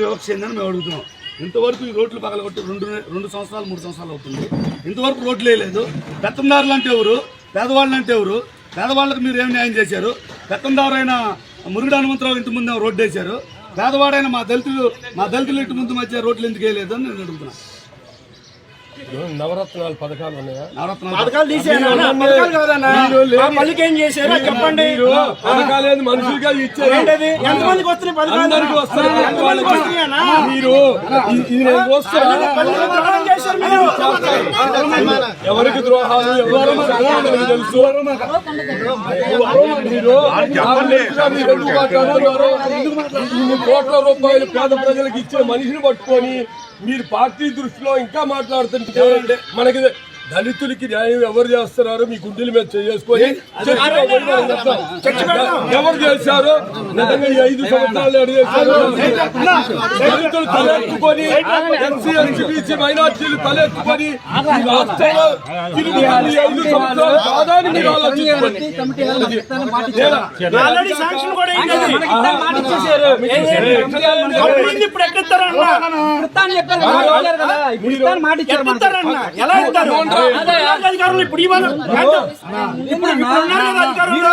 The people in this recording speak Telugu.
వివక్ష ఏందని మేము అడుగుతున్నాం. ఇంతవరకు ఈ రోడ్లు పగలగొట్టి రెండు రెండు సంవత్సరాలు మూడు సంవత్సరాలు అవుతుంది. ఇంతవరకు రోడ్లు వేయలేదు. పెత్తందారులు అంటే ఎవరు? పేదవాళ్ళు అంటే ఎవరు? పేదవాళ్ళకి మీరు ఏం న్యాయం చేశారు? పెత్తందారైన మురుగుడు హనుమంతరావు ఇంటి ముందు రోడ్డు వేశారు. పేదవాడైన మా దళితులు మా దళితులు ఇంటి ముందు మధ్య రోడ్లు ఎందుకు వేయలేదు అని నేను అడుగుతున్నాను నవరత్నాలు పథకాలు ఉన్నాయా? పథకాలు ఏం చేశారో? చెప్పండి. పథకాలు ఏంది మనుషులుగా ఇచ్చారు ఏంటది? ఎంతమందికి వస్తున్నాయి పథకాలు? అందరికీ వస్తాయి. ఎంతమందికి వస్తున్నాయన్నా? మీరు ఇది- నేను ఎవరికి ద్రోహాలు ఎవరు తెలుసు. కోట్ల రూపాయలు పేద ప్రజలకు ఇచ్చే మనిషిని పట్టుకొని మీరు పార్టీ దృష్టిలో ఇంకా మాట్లాడుతుంటే మనకి దళితులకి న్యాయం ఎవరు చేస్తున్నారు మీ గుండెల మీద చేసుకొని ఎవరు చేశారు నిజంగా ఈ ఐదు సంవత్సరాలు ఎవరు చేశారు దళితులు తలెత్తుకొని ఎస్సీ ఎస్టీ బీసీ మైనార్టీలు తలెత్తుకొని ఈ రాష్ట్రంలో తిరుగుబాటు ఈ ఐదు సంవత్సరాలు మీరు ఆలోచించుకోండి ఎక్కిస్తారన్న ఎక్కిస్తారన్న ఎలా ఇస్తారు అధికారులు ఇప్పుడు ఇవ్వాలి ఇప్పుడు ఇప్పుడు ఉన్నారు కదా అధికారులు?